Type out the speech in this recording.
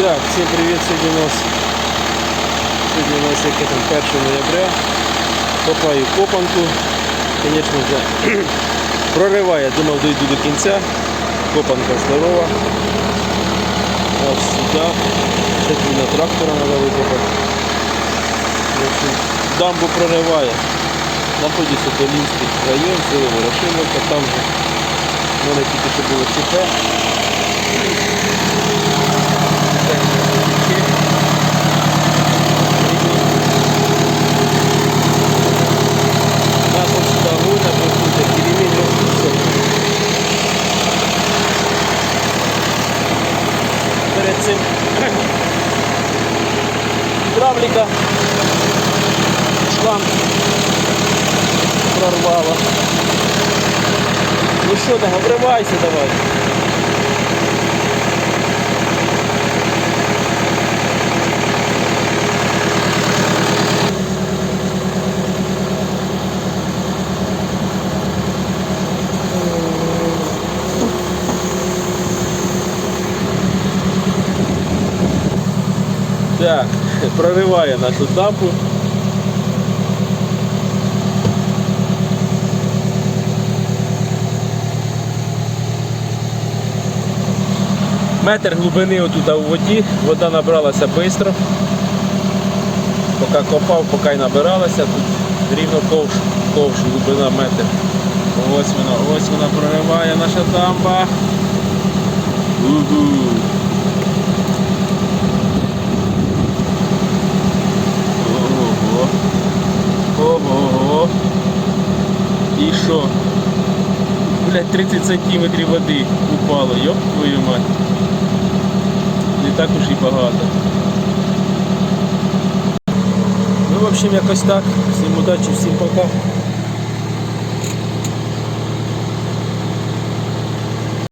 Так, всім привіт, сьогодні у нас сьогодні у нас яке там 1 ноября. Копаю копанку. Звісно, вже прориває, думав дойду до кінця. Копанка здорова. Ось сюди. Тут на трактора треба викопати. Дамбу прориває. Знаходжуся Долінський район, село Ворошиловка, там же в мене тільки що було ЧП. 8. Гідравліка шланг прорвала. Ну що там, обрывайся давай. Так, прориває нашу дамбу. Метр глибини отут у воді, вода набралася швидко. Поки копав, поки й набиралася, тут рівно ковш, ковш, глибина метр. Ось вона, ось вона прориває наша дамба. Угу. Ого. І що? Блять, 30 сантиметрів води упало, йоп твою мать. Не так уж і багато. Ну, в общем, якось так. Всім удачі, всім пока.